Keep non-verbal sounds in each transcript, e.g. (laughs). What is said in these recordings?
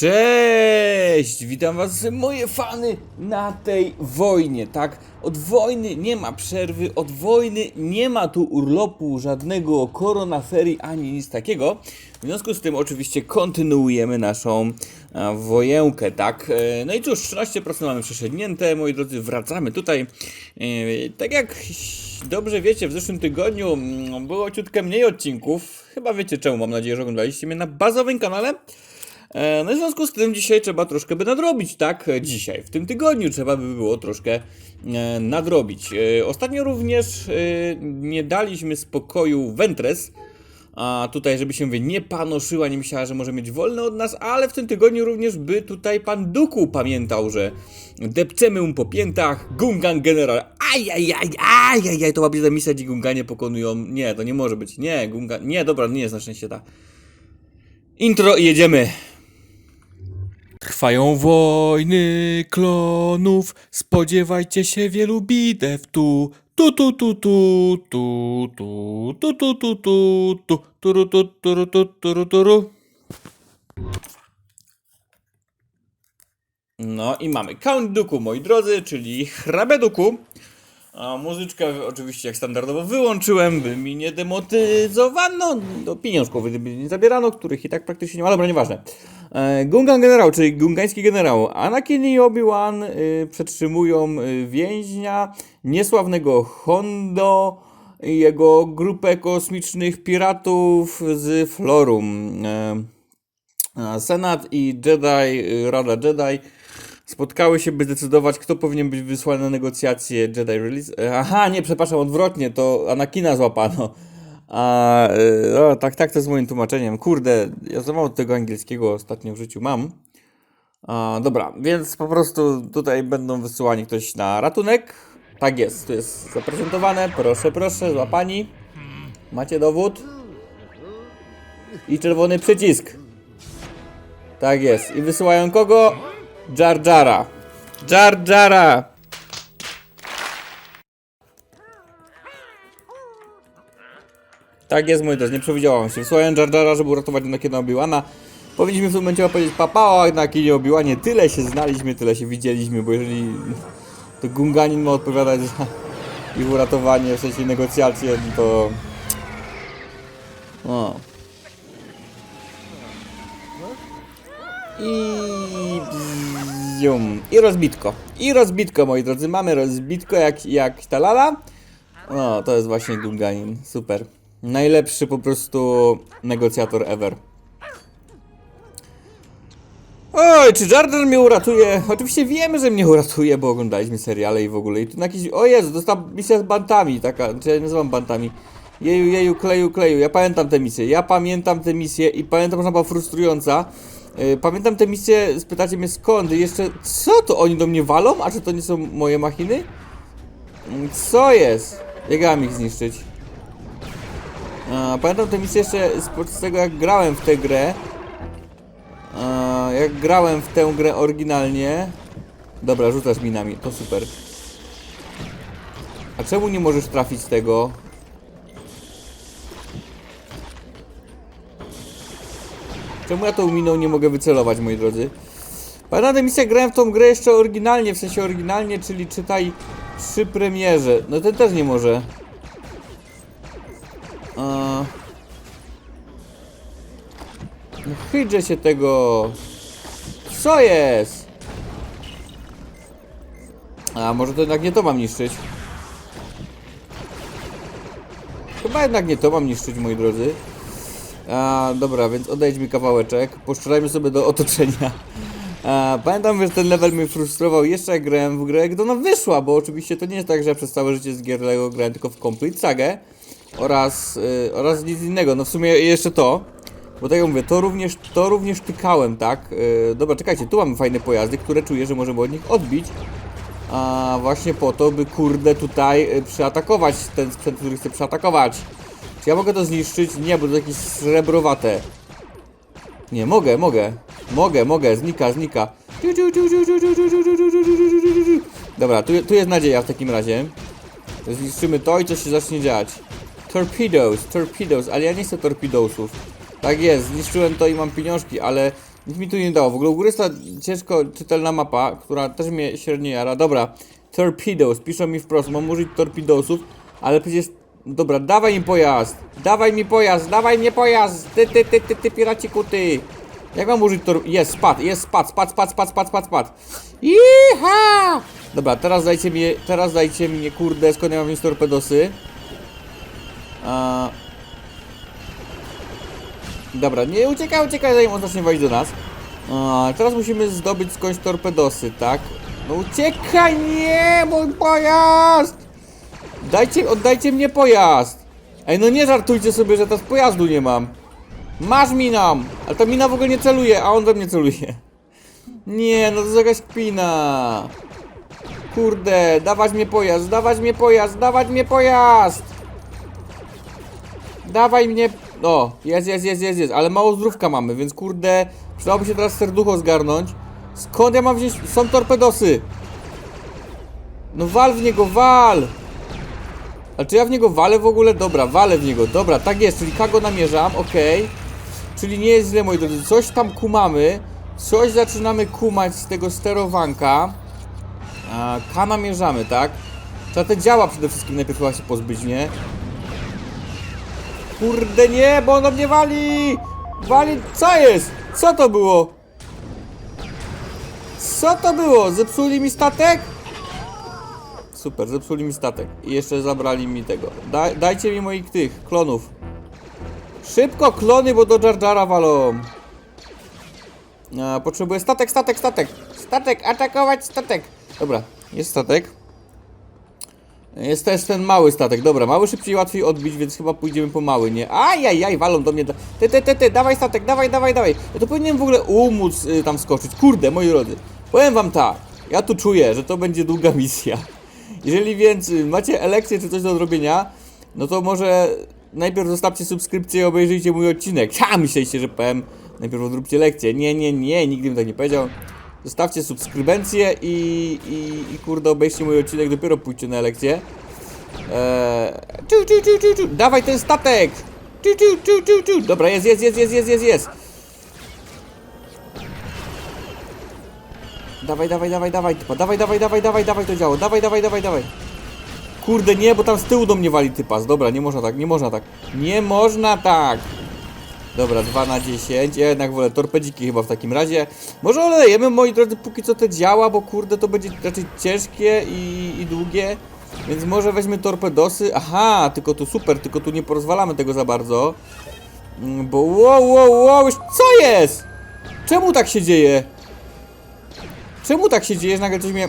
Cześć! Witam was moje fany na tej wojnie, tak? Od wojny nie ma przerwy, od wojny nie ma tu urlopu, żadnego koronaferii ani nic takiego. W związku z tym oczywiście kontynuujemy naszą a, wojenkę, tak? E, No i cóż, 13% mamy przeszednięte, moi drodzy, wracamy tutaj. E, Tak jak dobrze wiecie, w zeszłym tygodniu mm, było ciutkę mniej odcinków. Chyba wiecie czemu, mam nadzieję, że oglądaliście mnie na bazowym kanale. E, No w związku z tym dzisiaj trzeba troszkę by nadrobić, tak? E, Dzisiaj, w tym tygodniu trzeba by było troszkę e, nadrobić. Ostatnio również nie daliśmy spokoju Ventres, a tutaj, żeby się wie, nie panoszyła, nie myślała, że może mieć wolne od nas, ale w tym tygodniu również by tutaj pan Duku pamiętał, że depcemy mu po piętach, Gungan General, ajajaj, ajajaj, to ma być ta misja, gdzie Gunganie pokonują, nie, to nie może być, nie, Gungan, nie, dobra, nie jest na szczęście ta. Intro i jedziemy. Trwają wojny klonów, spodziewajcie się wielu bitew tu. Tu tu tu tu tu tu tu tu tu tu tu turu tu turu tu turu turu. No i mamy Count Duku, moi drodzy, czyli hrabę Duku. A muzyczkę oczywiście jak standardowo wyłączyłem, by mi nie demotyzowano, do pieniążków by nie zabierano, których i tak praktycznie nie ma, dobra, nieważne. E, Gungan Generał, czyli gungański generał, Anakin i Obi-Wan y, przetrzymują y, więźnia, niesławnego Hondo i jego grupę kosmicznych piratów z Florum. E, Senat i Jedi, Rada Jedi spotkały się, by zdecydować, kto powinien być wysłany na negocjacje Jedi Release. E, Aha, nie, przepraszam, odwrotnie, to Anakina złapano. A, y, o, tak, tak, to jest moim tłumaczeniem. Kurde, ja za mało tego angielskiego ostatnio w życiu mam. A, dobra, więc po prostu tutaj będą wysyłani ktoś na ratunek. Tak jest, tu jest zaprezentowane. Proszę, proszę, złapani. Macie dowód? I czerwony przycisk. Tak jest. I wysyłają kogo? Jar Jara. Jar Jara. Tak jest, mój drodzy, nie przewidziałam się. Wysyłają Jar Jara, żeby uratować Anakina Obi-Wana. Powinniśmy w tym momencie powiedzieć papa o Anakinie Obi-Wanie. Tyle się znaliśmy, tyle się widzieliśmy, bo jeżeli to Gunganin ma odpowiadać za ich uratowanie, w sensie negocjacje, to... No. I... Bzium. I rozbitko. I rozbitko, moi drodzy. Mamy rozbitko jak, jak ta lala. No, to jest właśnie Gunganin. Super. Najlepszy po prostu negocjator ever. Oj, czy Jar Jar mnie uratuje? Oczywiście wiemy, że mnie uratuje, bo oglądaliśmy seriale i w ogóle. I tu na jakiś... O Jezu, dostała misja z bantami, taka... Czy ja nazywam bantami? Jeju, jeju, kleju, kleju. Ja pamiętam tę misję. Ja pamiętam tę misję i pamiętam, że ona była frustrująca. Yy, Pamiętam tę misję, spytacie mnie skąd i jeszcze... Co to oni do mnie walą? A czy to nie są moje machiny? Co jest? Jak ja mam ich zniszczyć? Pamiętam tę misję jeszcze z, tego jak grałem w tę grę. Jak grałem w tę grę oryginalnie. Dobra, rzucasz minami, to super. A czemu nie możesz trafić tego? Czemu ja tą miną nie mogę wycelować, moi drodzy? Pamiętam tę misję, grałem w tą grę jeszcze oryginalnie, w sensie oryginalnie, czyli czytaj przy premierze. No ten też nie może. A... No chydzę się tego. Co jest? A może to jednak nie to mam niszczyć? Chyba jednak nie to mam niszczyć, moi drodzy. A, dobra, więc odejdź mi kawałeczek. Poszczerajmy sobie do otoczenia. A, pamiętam, że ten level mnie frustrował jeszcze jak grałem w grę, gdy ona wyszła, bo oczywiście to nie jest tak, że ja przez całe życie z gier Lego grałem tylko w Complete Sagę oraz, y, oraz nic innego. No w sumie jeszcze to, bo tak jak mówię, to również, to również tykałem, tak? Y, dobra, czekajcie, tu mamy fajne pojazdy, które czuję, że możemy od nich odbić. A właśnie po to, by kurde tutaj y, przeatakować ten sprzęt, który chcę przeatakować. Czy ja mogę to zniszczyć? Nie, bo to jakieś srebrowate. Nie, mogę, mogę. Mogę, mogę, znika, znika. Dobra, tu, tu jest nadzieja w takim razie. Zniszczymy to i coś się zacznie dziać. Torpedoes, torpedoes, ale ja nie chcę torpedosów. Tak jest, zniszczyłem to i mam pieniążki, ale Nic mi tu nie dało. W ogóle u góry jest ta ciężko czytelna mapa, która też mnie średnio jara. Dobra, torpedoes. Piszą mi wprost, mam użyć torpedosów, ale przecież... Dobra, dawaj mi pojazd. Dawaj mi pojazd, dawaj mnie pojazd. Ty, ty, ty, ty, ty, piraciku, ty. Jak mam użyć tor... Jest, spadł, jest, spadł, spadł, spadł, spadł, spadł, spadł, spadł. Iha! Dobra, teraz dajcie mi, teraz dajcie mi, kurde, skąd ja mam mieć torpedosy. A... Dobra, nie uciekaj, uciekaj, zanim on zacznie walić do nas. A, teraz musimy zdobyć skądś torpedosy, tak? No uciekaj, nie, mój pojazd! Dajcie, oddajcie mnie pojazd! Ej, no nie żartujcie sobie, że teraz pojazdu nie mam. Masz minam! Ale ta mina w ogóle nie celuje, a on we mnie celuje. Nie, no to jest jakaś kpina. Kurde, dawać mnie pojazd, dawać mnie pojazd, dawać mnie pojazd! Dawaj mnie. O, jest, jest, jest, jest, jest, ale mało zdrówka mamy, więc kurde, przydałoby się teraz serducho zgarnąć. Skąd ja mam wziąć? Są torpedosy. No wal w niego, wal! A czy ja w niego walę w ogóle? Dobra, walę w niego, dobra, tak jest, czyli Kago namierzam, okej. Czyli nie jest źle, moi drodzy, coś tam kumamy, coś zaczynamy kumać z tego sterowanka. A, K namierzamy, tak? Trzeba te działa przede wszystkim najpierw chyba się pozbyć, nie? Kurde nie, bo ono mnie wali! Wali, co jest? Co to było? Co to było? Zepsuli mi statek? Super, zepsuli mi statek. I jeszcze zabrali mi tego. Da, dajcie mi moich tych, klonów. Szybko, klony, bo do Jar Jara walą. A, potrzebuję statek, statek, statek. Statek, atakować statek. Dobra, jest statek. Jest też ten mały statek, dobra, mały szybciej łatwiej odbić, więc chyba pójdziemy po mały, nie? Ajajaj, walą do mnie, ty, ty, ty, dawaj statek, dawaj, dawaj, dawaj. Ja to powinienem w ogóle umóc y, tam skoczyć, kurde, moi drodzy Powiem wam tak, ja tu czuję, że to będzie długa (laughs) misja. Jeżeli więc y, macie elekcję czy coś do zrobienia No to może najpierw zostawcie subskrypcję i obejrzyjcie mój odcinek. Ha, myśleliście, że powiem najpierw odróbcie lekcję. Nie, nie, nie, nigdy bym tak nie powiedział Zostawcie subskrybencję i, i, i kurde obejrzcie mój odcinek, dopiero pójdźcie na lekcję. Eee, czu, czu, czu, czu. Dawaj ten statek! Czu, czu, czu, czu, czu. Dobra, jest, jest, jest, jest, jest, jest, jest. Dawaj, dawaj, dawaj, dawaj, typa. Dawaj, dawaj, dawaj, dawaj, dawaj to działo. Dawaj, dawaj, dawaj, dawaj. Kurde, nie, bo tam z tyłu do mnie wali typas. Dobra, nie można tak, nie można tak. Nie można tak. Dobra, 2 na 10. Ja jednak wolę torpedziki chyba w takim razie. Może olejemy, moi drodzy, póki co te działa, bo kurde to będzie raczej ciężkie i, i długie. Więc może weźmy torpedosy. Aha, tylko tu super, tylko tu nie porozwalamy tego za bardzo. Mm, Bo wow, wow, wow, co jest? Czemu tak się dzieje? Czemu tak się dzieje, że nagle coś mnie...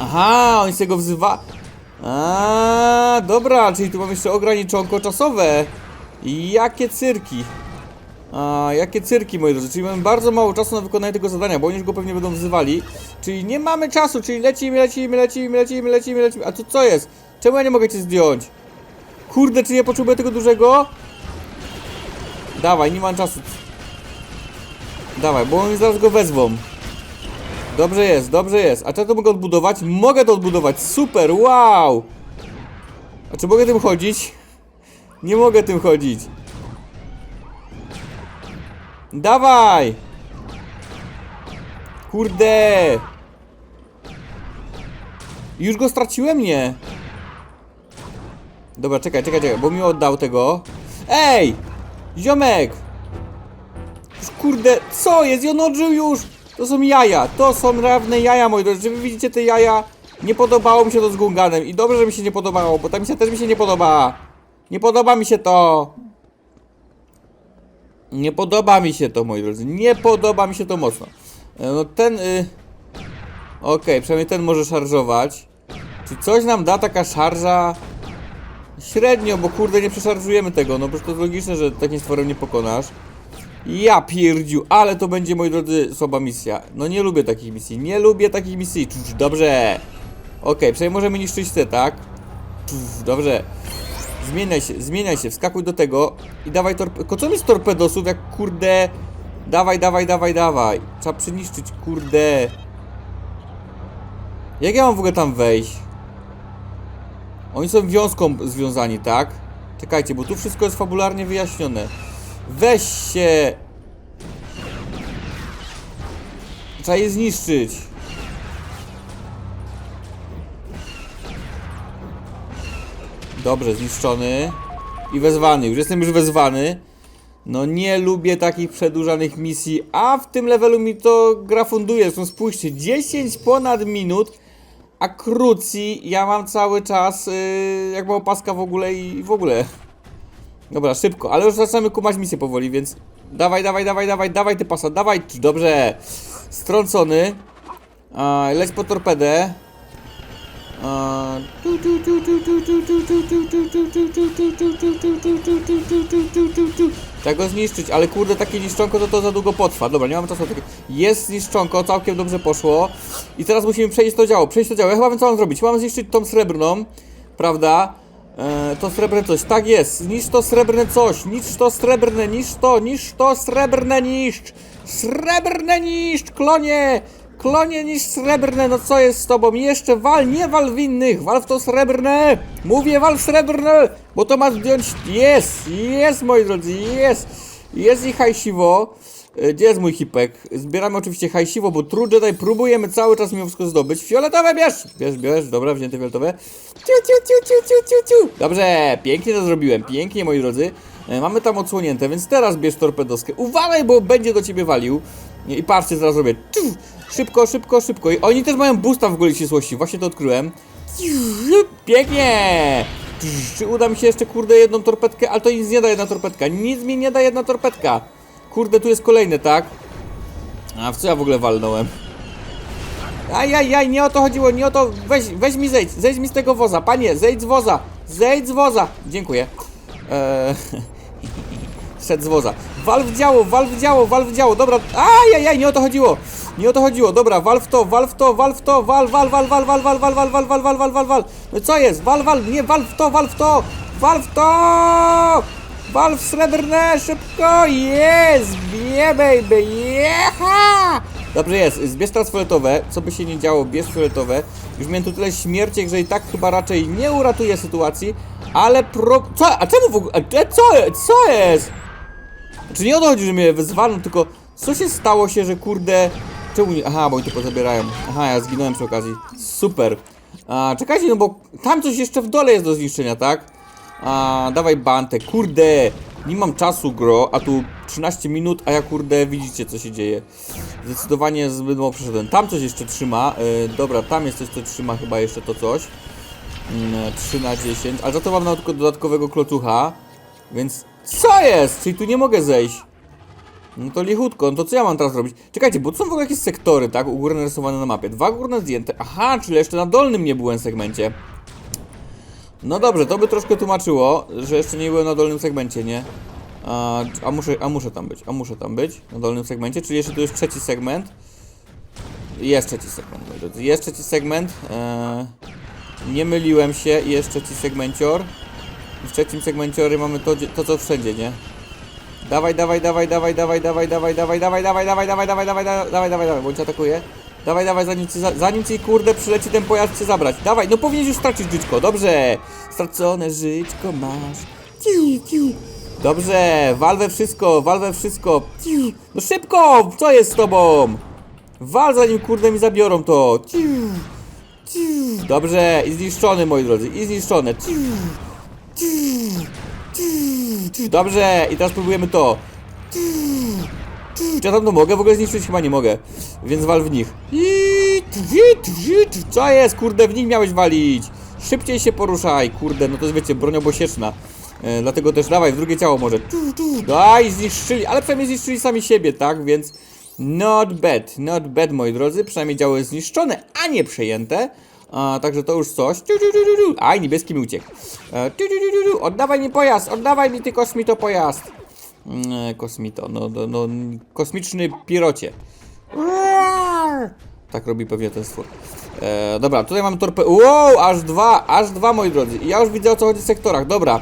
Aha, on się go wzywa... A, dobra, czyli tu mam jeszcze ograniczonko czasowe. Jakie cyrki. A, jakie cyrki, moi drodzy. Czyli mamy bardzo mało czasu na wykonanie tego zadania, bo oni już go pewnie będą wzywali. Czyli nie mamy czasu, czyli lecimy, lecimy, lecimy, lecimy, lecimy, lecimy. A tu co jest? Czemu ja nie mogę cię zdjąć? Kurde, czy nie potrzebuję tego dużego? Dawaj, nie mam czasu. Dawaj, bo oni zaraz go wezwą. Dobrze jest, dobrze jest. A czy ja to mogę odbudować? Mogę to odbudować. Super, wow! A czy mogę tym chodzić? Nie mogę tym chodzić. Dawaj! Kurde! Już go straciłem? Nie. Dobra, czekaj, czekaj, czekaj, bo mi oddał tego. Ej! Ziomek! Już kurde, co jest? I on odżył już! To są jaja, to są rawne jaja, moi drodzy. Czy wy widzicie te jaja? Nie podobało mi się to z Gunganem i dobrze, że mi się nie podobało, bo ta misja też mi się nie podoba. Nie podoba mi się to. Nie podoba mi się to, moi drodzy. Nie podoba mi się to mocno. E, No ten... Y... Okej, przynajmniej ten może szarżować. Czy coś nam da taka szarża? Średnio, bo kurde nie przeszarżujemy tego. No przecież to logiczne, że takim stworem nie pokonasz. Ja pierdziu, ale to będzie, moi drodzy, słaba misja. No nie lubię takich misji, nie lubię takich misji. Czuć, dobrze. Okej, przynajmniej możemy niszczyć te, tak? Czuć, dobrze. Zmieniaj się, zmieniaj się, wskakuj do tego i dawaj torpedo. Co mi z torpedosów, jak kurde. Dawaj, dawaj, dawaj, dawaj. Trzeba przeniszczyć, kurde. Jak ja mam w ogóle tam wejść? Oni są wiązką związani, tak? Czekajcie, bo tu wszystko jest fabularnie wyjaśnione. Weź się! Trzeba je zniszczyć. Dobrze, zniszczony. I wezwany. Już jestem już wezwany. No nie lubię takich przedłużanych misji, a w tym levelu mi to gra funduje. Zresztą spójrzcie, 10 ponad minut, a krucji ja mam cały czas yy, jakby opaska w ogóle i w ogóle. Dobra, szybko, ale już zaczynamy kumać misję powoli, więc dawaj, dawaj, dawaj, dawaj, dawaj ty pasa, dawaj, dobrze. Strącony. A, leć po torpedę. Tak tego zniszczyć, ale kurde takie niszczonko to to za długo potrwa. Dobra, nie mam czasu na. Jest zniszczonko, całkiem dobrze poszło. I teraz musimy przejść to działo, przejść to działo. Ja chyba wiem co mam zrobić. Mam zniszczyć tą srebrną, prawda? Eee, to srebrne coś, tak jest. Niszcz to srebrne coś, niszcz to srebrne, niszcz to, niszcz to srebrne niszcz. Srebrne niszcz, klonie! Klonie niż srebrne, no co jest z tobą? Jeszcze wal, nie wal w innych, wal w to srebrne! Mówię, wal w srebrne, bo to ma zdjąć... Jest, jest moi drodzy, jest! Jest i hajsiwo. E, Gdzie jest mój hipek? Zbieramy oczywiście hajsiwo, bo True Jedi próbujemy cały czas mimo wszystko zdobyć. Fioletowe bierz! Bierz, bierz, dobra, wzięte fioletowe. Ciu, ciu, ciu, ciu, ciu, ciu, ciu. Dobrze, pięknie to zrobiłem, pięknie moi drodzy. E, Mamy tam odsłonięte, więc teraz bierz torpedoskę. Uważaj, bo będzie do ciebie walił. I patrzcie, zaraz robię. Ciu, Szybko, szybko, szybko. I oni też mają boosta w ogóle ścisłości, właśnie to odkryłem. Pięknie! Czy uda mi się jeszcze, kurde, jedną torpedkę? Ale to nic nie da jedna torpedka. Nic mi nie da jedna torpedka. Kurde, tu jest kolejny, tak? A w co ja w ogóle walnąłem? Ajajaj, nie o to chodziło, nie o to. Weź, weź mi zejdź, zejdź mi z tego woza. Panie, zejdź z woza. Zejdź z woza. Dziękuję. Eee, (laughs) Szedł z woza. Wal w działo, wal w działo, wal w działo. Dobra. Ajajaj, nie o to chodziło. Nie o to chodziło. Dobra, wal w to, wal w to, wal w to, wal, wal, wal, wal, wal, wal, wal, wal, wal, wal, wal, wal. No co jest? Wal, wal, nie, wal w to, wal w to. Wal w to! Wal w srebrne, szybko! Jest! Yeah, baby! Jecha! Dobrze jest, zbierz teraz fioletowe, co by się nie działo, bierz fioletowe. Już miałem tu tyle śmierci, że i tak chyba raczej nie uratuje sytuacji, ale pro... Co? A czemu w ogóle... Co, co jest? Znaczy nie o to chodzi, że mnie wezwano, tylko co się stało się, że kurde... Czemu nie... Aha, bo oni tylko zabierają. Aha, ja zginąłem przy okazji. Super. A, czekajcie, no bo tam coś jeszcze w dole jest do zniszczenia, tak? A, dawaj bantę. Kurde, nie mam czasu, gro, a tu 13 minut, a ja kurde, widzicie co się dzieje. Zdecydowanie zbyt mało przeszedłem. Tam coś jeszcze trzyma. E, dobra, tam jest coś, co trzyma chyba jeszcze to coś. Mm, 3 na 10, ale za to mam na tylko dodatkowego klocucha. Więc co jest? Czyli tu nie mogę zejść. No to lichutko, no to co ja mam teraz robić? Czekajcie, bo to są w ogóle jakieś sektory, tak? U góry narysowane na mapie. Dwa górne zdjęte. Aha, czyli jeszcze na dolnym nie byłem segmencie. No dobrze, to by troszkę tłumaczyło, że jeszcze nie byłem na dolnym segmencie, nie? A, a, muszę, a muszę tam być, a muszę tam być, na dolnym segmencie, czyli jeszcze tu jest trzeci segment. Jest trzeci segment, drodzy, jest trzeci segment. Eee, nie myliłem się, jest trzeci segmencior. I w trzecim segmenciorze mamy to, to co wszędzie, nie? Dawaj, dawaj, dawaj, dawaj, dawaj, dawaj, dawaj, dawaj, dawaj, dawaj, dawaj, dawaj, dawaj, dawaj, dawaj, dawaj, dawaj, dawaj, bądź atakuje. Dawaj, dawaj, zanim ci, za- zanim ci kurde przyleci ten pojazd cię zabrać. Dawaj, no powinieneś już stracić żyćko, dobrze. Stracone żyćko masz. Tiu, tiu. Dobrze, wal we wszystko, wal we wszystko. Tiu. No szybko, co jest z tobą? Wal zanim kurde mi zabiorą to. Tiu, tiu. Dobrze, i zniszczony moi drodzy, i zniszczone. Tiu. Dobrze, i teraz próbujemy to. Czy ja tam to mogę w ogóle zniszczyć? Chyba nie mogę. Więc wal w nich. Co jest? Kurde, w nich miałeś walić. Szybciej się poruszaj. Kurde, no to jest wiecie, broń obosieczna. E, dlatego też dawaj w drugie ciało może. Daj, zniszczyli, ale przynajmniej zniszczyli sami siebie, tak? Więc not bad, not bad, moi drodzy. Przynajmniej działo jest zniszczone, a nie przejęte. A, także to już coś. Aj, niebieski mi uciekł. E. Oddawaj mi pojazd, oddawaj mi ty kosmito pojazd. Mm, Kosmito, no, no, no, kosmiczny pirocie. Tak robi pewnie ten stwór. E, dobra, tutaj mamy torpę. Wow, aż dwa, aż dwa, moi drodzy. Ja już widzę o co chodzi w sektorach. Dobra. E,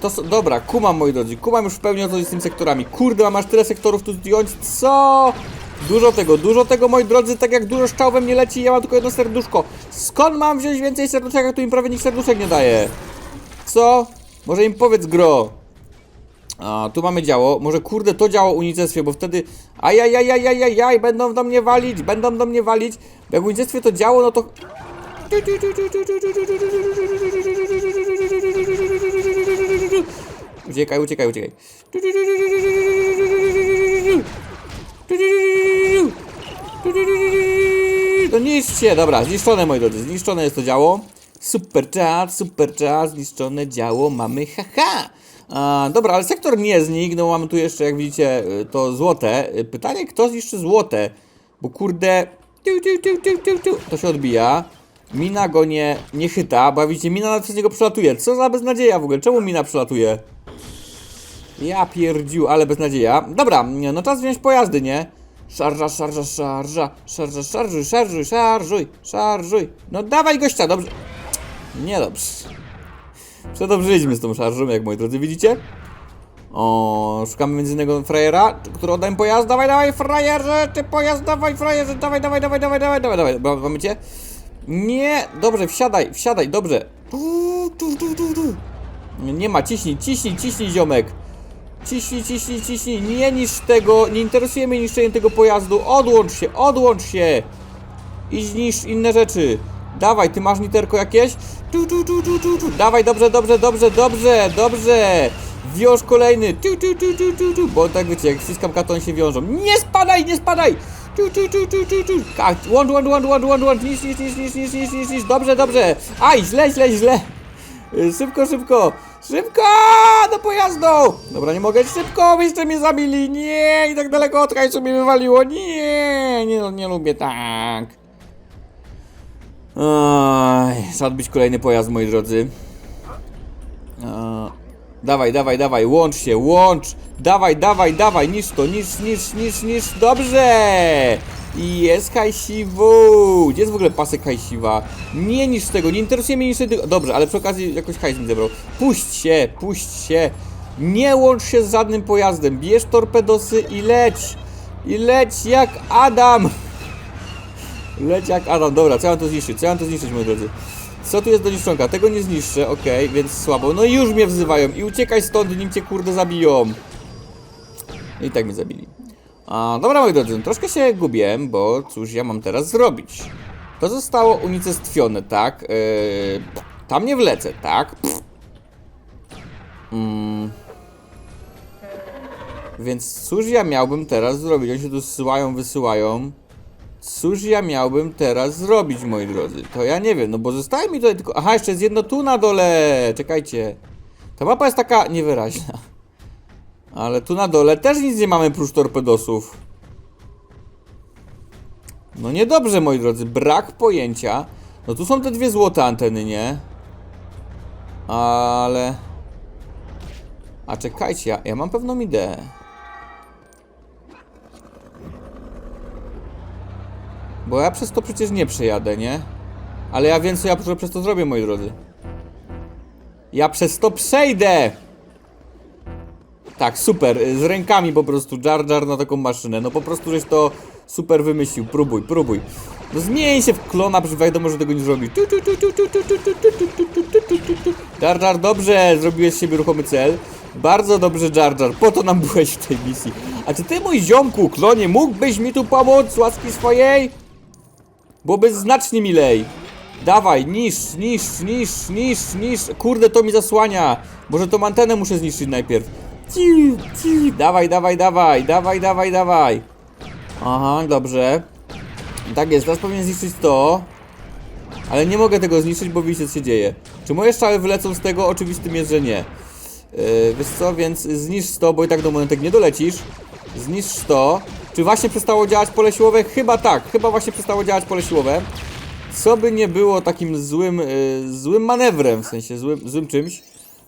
to s- dobra, kumam, moi drodzy. Kumam już w pełni o co chodzi z tymi sektorami. Kurde, mam aż tyle sektorów tu zdjąć. Co? Dużo tego, dużo tego, moi drodzy. Tak jak dużo szczał we mnie leci, ja mam tylko jedno serduszko. Skąd mam wziąć więcej serduszek, jak tu im prawie nikt serduszek nie daje? Co? Może im powiedz, gro. A, tu mamy działo. Może kurde to działo unicestwie, bo wtedy. Ajajajajajajaj, będą do mnie walić, będą do mnie walić. Jak unicestwie to działo, no to. Uciekaj, uciekaj, uciekaj. To niszczcie, dobra, zniszczone moi drodzy, zniszczone jest to działo. Super czas, super czas, zniszczone działo mamy, haha. A, dobra, ale sektor nie zniknął, mamy tu jeszcze, jak widzicie, to złote. Pytanie, kto zniszczy złote? Bo kurde, to się odbija. Mina go nie, nie chyta, bo widzicie, mina nawet przez niego przelatuje. Co za beznadzieja w ogóle, czemu mina przelatuje? Ja pierdziu, ale beznadzieja. Dobra, nie, no czas wziąć pojazdy, nie? Szarża, szarża, szarża, szarża, szarżuj, szarżuj, szarżuj, szarżuj. No dawaj gościa, dobrze. Nie dobrze. Przedobrzyliśmy z tą szarżą, jak moi drodzy widzicie. O, szukamy między innego frajera, który oddaje pojazd. Dawaj, dawaj, frajerze, ty pojazd, dawaj, frajerze, dawaj, dawaj, dawaj, dawaj, dawaj, dawaj, dawaj. Mamy cię? Nie, dobrze, wsiadaj, wsiadaj, dobrze. Tu, tu, tu, tu, tu. Nie ma, ciśnij, ciśnij, ciśnij, ziomek. Ciśnij, ciśnij, ciśnij. Nie niszcz tego, nie interesuje mnie niszczenie tego pojazdu. Odłącz się, odłącz się. I zniszcz inne rzeczy. Dawaj, ty masz niterko jakieś? Tu, tu, tu, tu, tu, tu. Dawaj, dobrze, dobrze, dobrze, dobrze, dobrze. Wiąż kolejny. Tu, tu, tu, tu, tu, tu. Bo tak wiecie, jak ściskam karton się wiążą. Nie spadaj, nie spadaj. Tu, tu, tu, tu, tu, tu. Łącz, łącz, łącz, łącz, łącz, łącz. Niszcz, niszcz. Dobrze, dobrze. Aj, źle, źle, źle. Y, Szybko, szybko! Szybko! Do pojazdu! Dobra, nie mogę. Szybko! Byście mnie zabili! Nie! I tak daleko od hajsu mnie wywaliło! Nie! Nie, nie lubię tak. Oj, trzeba odbić kolejny pojazd, moi drodzy. Eee, dawaj, dawaj, dawaj, łącz się, łącz! Dawaj, dawaj, dawaj, niszcz to, niszcz, niszcz, niszcz, niszcz, dobrze! I jest hajsiwu! Gdzie jest w ogóle pasek hajsiwa? Nie niszcz tego, nie interesuje mnie niszcz tego. Dobrze, ale przy okazji jakoś hajs mi zebrał. Puść się, puść się! Nie łącz się z żadnym pojazdem, bierz torpedosy i leć! I leć jak Adam! (laughs) Leć jak Adam, dobra, co ja mam to zniszczyć? Co ja mam to zniszczyć, moi drodzy? Co tu jest do niszczonka? Tego nie zniszczę, okej, więc słabo. No i już mnie wzywają i uciekaj stąd, nim cię kurde zabiją. I tak mnie zabili. A, dobra, moi drodzy, no troszkę się gubię, bo cóż ja mam teraz zrobić? To zostało unicestwione, tak? Yy, tam nie wlecę, tak? Mm. Więc cóż ja miałbym teraz zrobić? Oni się tu zsyłają, wysyłają. Cóż ja miałbym teraz zrobić, moi drodzy? To ja nie wiem, no bo zostaje mi tutaj tylko... Aha, jeszcze jest jedno tu na dole! Czekajcie. Ta mapa jest taka niewyraźna. Ale tu na dole też nic nie mamy prócz torpedosów. No niedobrze, moi drodzy, brak pojęcia. No tu są te dwie złote anteny, nie? Ale... A czekajcie, ja, ja mam pewną ideę. Bo ja przez to przecież nie przejadę, nie? Ale ja wiem, co ja przez- to zrobię, moi drodzy. Ja przez to przejdę! Tak, super. Z rękami po prostu Jar Jar na taką maszynę. No po prostu żeś to super wymyślił. Próbuj, próbuj. No zmień się w klona, przecież wiadomo, że tego nie zrobi. Jar Jar, dobrze, zrobiłeś z siebie ruchomy cel. Bardzo dobrze, Jar Jar, po to nam byłeś w tej misji. A czy ty, mój ziomku, klonie, mógłbyś mi tu pomóc, łaski swojej? Byłoby znacznie milej. Dawaj, niszcz, niszcz, niszcz, niszcz, niszcz. Kurde, to mi zasłania. Może tą antenę muszę zniszczyć najpierw. Ciu, ciu. Dawaj, dawaj, dawaj, dawaj, dawaj, dawaj. Aha, dobrze. Tak jest, teraz powinien zniszczyć to. Ale nie mogę tego zniszczyć, bo widzicie co się dzieje. Czy moje strzały wylecą z tego? Oczywistym jest, że nie. Yy, wiesz co, więc zniszcz to, bo i tak do monetek nie dolecisz. Zniszcz to. Czy właśnie przestało działać pole siłowe? Chyba tak, chyba właśnie przestało działać pole siłowe. Co by nie było takim złym, y, złym manewrem, w sensie złym, złym czymś.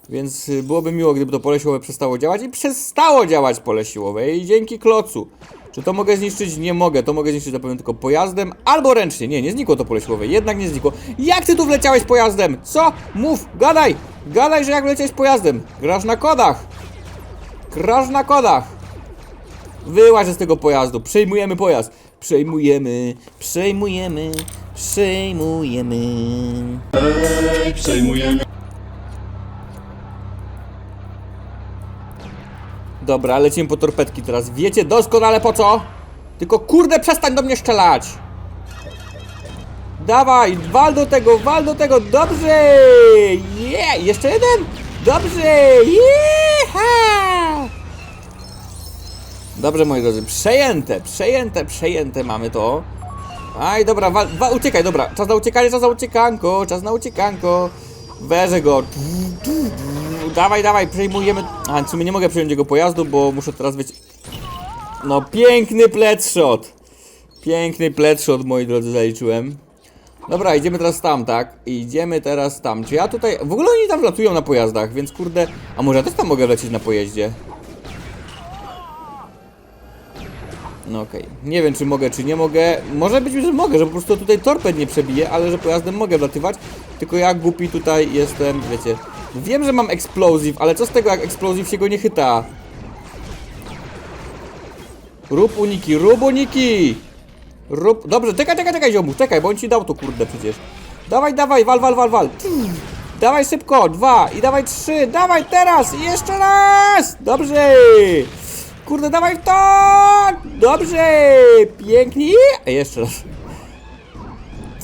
Więc y, byłoby miło, gdyby to pole siłowe przestało działać i przestało działać pole siłowe. I dzięki klocu. Czy to mogę zniszczyć? Nie mogę. To mogę zniszczyć zapewne tylko pojazdem albo ręcznie. Nie, nie znikło to pole siłowe. Jednak nie znikło. Jak ty tu wleciałeś pojazdem? Co? Mów, gadaj! Gadaj, że jak wleciałeś pojazdem. Grasz na kodach. Grasz na kodach. Wyłaź z tego pojazdu. Przejmujemy pojazd. Przejmujemy, przejmujemy, przejmujemy. Ej, przejmujemy. Dobra, lecimy po torpedki teraz. Wiecie doskonale po co? Tylko kurde przestań do mnie strzelać! Dawaj, wal do tego, wal do tego, dobrze! Yeah! Jeszcze jeden? Dobrze! Jeha! Dobrze, moi drodzy, przejęte, przejęte, przejęte mamy to. Aj, dobra, wal, wa, uciekaj, dobra, czas na uciekanie, czas na uciekanko, czas na uciekanko. Weżę go. Dawaj, dawaj, przejmujemy. A, w sumie nie mogę przejąć jego pojazdu, bo muszę teraz być. No, piękny pletshot. Piękny pletshot, moi drodzy, zaliczyłem. Dobra, idziemy teraz tam, tak? Idziemy teraz tam. Czy ja tutaj... W ogóle oni tam wlatują na pojazdach, więc kurde... A może ja też tam mogę lecieć na pojeździe? No okej. Nie wiem, czy mogę, czy nie mogę. Może być, że mogę, że po prostu tutaj torped nie przebiję, ale że pojazdem mogę wlatywać. Tylko ja głupi tutaj jestem, wiecie... Wiem, że mam explosive, ale co z tego, jak explosive się go nie chyta? Rób uniki, rób uniki! Rób... Dobrze, czekaj, czekaj, czekaj, ziomu, czekaj, bo on ci dał to kurde przecież. Dawaj, dawaj, wal, wal, wal, wal. Dawaj szybko, dwa i dawaj trzy, dawaj teraz, i jeszcze raz! Dobrze! Kurde, dawaj w to! Dobrze! Pięknie! Jeszcze raz.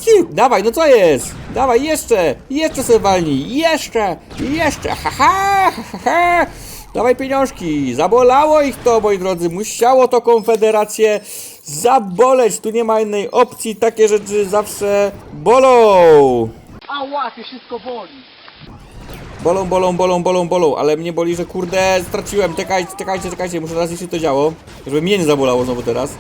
Ciu, Dawaj, no co jest? Dawaj, jeszcze! Jeszcze sobie walnij! Jeszcze! Jeszcze! Ha, ha, ha, ha. Dawaj pieniążki! Zabolało ich to, moi drodzy! Musiało to Konfederację zaboleć! Tu nie ma innej opcji, takie rzeczy zawsze bolą! Ała, to wszystko boli. Bolą, bolą, bolą, bolą, bolą, ale mnie boli, że kurde straciłem. Czekajcie, czekajcie, czekajcie, muszę raz jeszcze to działo, żeby mnie nie zabolało znowu teraz.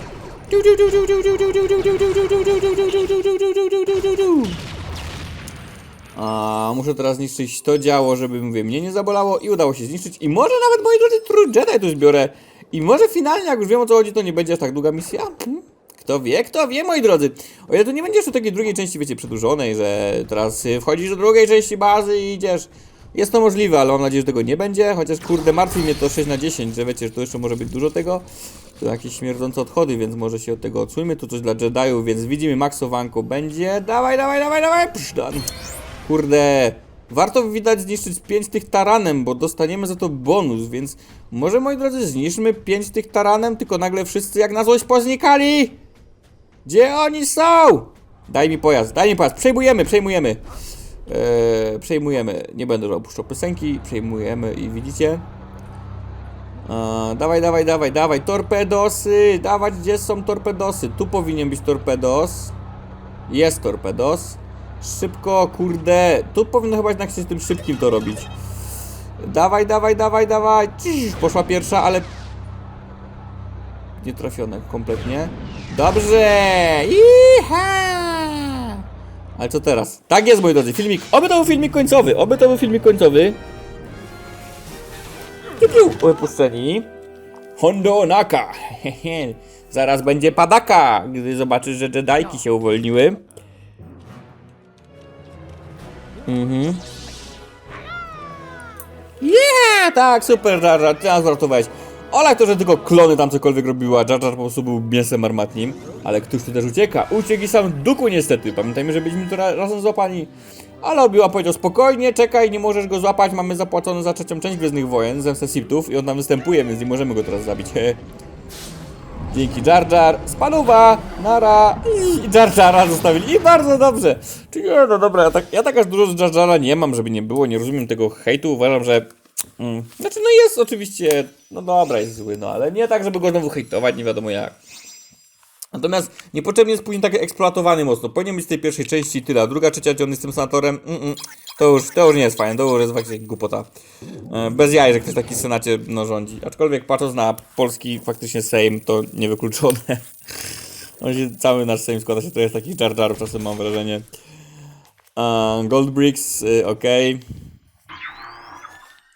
A muszę teraz zniszczyć to działo, żeby mówię, mnie nie zabolało i udało się zniszczyć. I może nawet moi drodzy True Jedi tu zbiorę. I może finalnie, jak już wiem o co chodzi, to nie będzie aż tak długa misja. Hmm? Kto wie, kto wie, moi drodzy. O ile tu nie będzie jeszcze takiej drugiej części, wiecie, przedłużonej, że teraz wchodzisz do drugiej części bazy i idziesz. Jest to możliwe, ale mam nadzieję, że tego nie będzie. Chociaż kurde, martwi mnie to 6 na 10, że wiecie, że to jeszcze może być dużo tego. To jakieś śmierdzące odchody, więc może się od tego odsuńmy. Tu coś dla Jediów, więc widzimy maksowanko będzie. Dawaj, dawaj, dawaj, dawaj. Pszdan. Kurde. Warto widać zniszczyć 5 tych taranem, bo dostaniemy za to bonus, więc może moi drodzy zniszczmy 5 tych taranem, tylko nagle wszyscy jak na złość poznikali! Gdzie oni są? Daj mi pojazd, daj mi pojazd, przejmujemy, przejmujemy. Eee, przejmujemy, nie będę opuszczał piosenki, przejmujemy i widzicie? Eee, dawaj, dawaj, dawaj, dawaj, torpedosy, dawać, gdzie są torpedosy? Tu powinien być torpedos. Jest torpedos. Szybko, kurde, tu powinno chyba jednak się z tym szybkim to robić. Dawaj, dawaj, dawaj, dawaj. Ciii, Poszła pierwsza, ale nie trafione kompletnie. Dobrze! Iha! Ale co teraz? Tak jest, moi drodzy, filmik. Oby to był filmik końcowy, oby to był filmik końcowy. Piu, Wypuszczeni. Hondo Naka. (laughs) Zaraz będzie padaka, gdy zobaczysz, że Jedajki się uwolniły. Mhm. Yeah! Tak, super, Jar Jar, nas ratowałeś. Ola to, że tylko klony tam cokolwiek robiła, Jar Jar po prostu był mięsem armatnim. Ale któż tu też ucieka? Uciekł i sam Duku niestety. Pamiętajmy, że byliśmy tu ra razem złapani. Ale Obi-Wan powiedział spokojnie, czekaj, nie możesz go złapać, mamy zapłacone za trzecią część Gwiezdnych Wojen, Zemstę Siptów i on tam występuje, więc nie możemy go teraz zabić. (laughs) Dzięki Jar Jar, spaluwa, nara i Jar Jara zostawili i bardzo dobrze. Czyli nie, no dobra, ja tak, ja tak aż dużo z Jar Jara nie mam, żeby nie było, nie rozumiem tego hejtu, uważam, że mm, znaczy no jest oczywiście, no dobra, jest zły, no ale nie tak, żeby go znowu hejtować, nie wiadomo jak. Natomiast niepotrzebnie jest później taki eksploatowany mocno. Powinien być z tej pierwszej części tyle, a druga, trzecia, gdzie on jest tym senatorem, mm, mm, to, już, to już nie jest fajne, to już jest faktycznie głupota. E, Bez jaj, że ktoś taki w senacie no, rządzi. Aczkolwiek patrząc na polski faktycznie Sejm, to niewykluczone. (laughs) On się, cały nasz Sejm składa się trochę z takich jar czasem mam wrażenie. E, Gold Bricks, y, okej.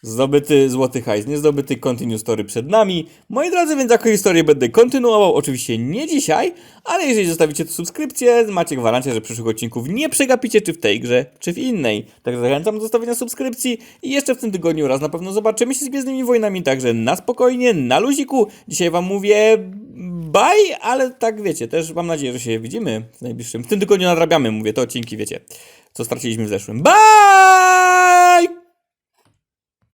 Zdobyty złoty hajs, nie zdobyty continue story przed nami. Moi drodzy, więc jako historię będę kontynuował, oczywiście nie dzisiaj, ale jeżeli zostawicie tu subskrypcję, macie gwarancję, że przyszłych odcinków nie przegapicie, czy w tej grze, czy w innej. Także zachęcam do zostawienia subskrypcji i jeszcze w tym tygodniu raz na pewno zobaczymy się z Gwiezdnymi Wojnami, także na spokojnie, na luziku. Dzisiaj wam mówię bye, ale tak wiecie, też mam nadzieję, że się widzimy w najbliższym. W tym tygodniu nadrabiamy, mówię, te odcinki, wiecie, co straciliśmy w zeszłym. Bye!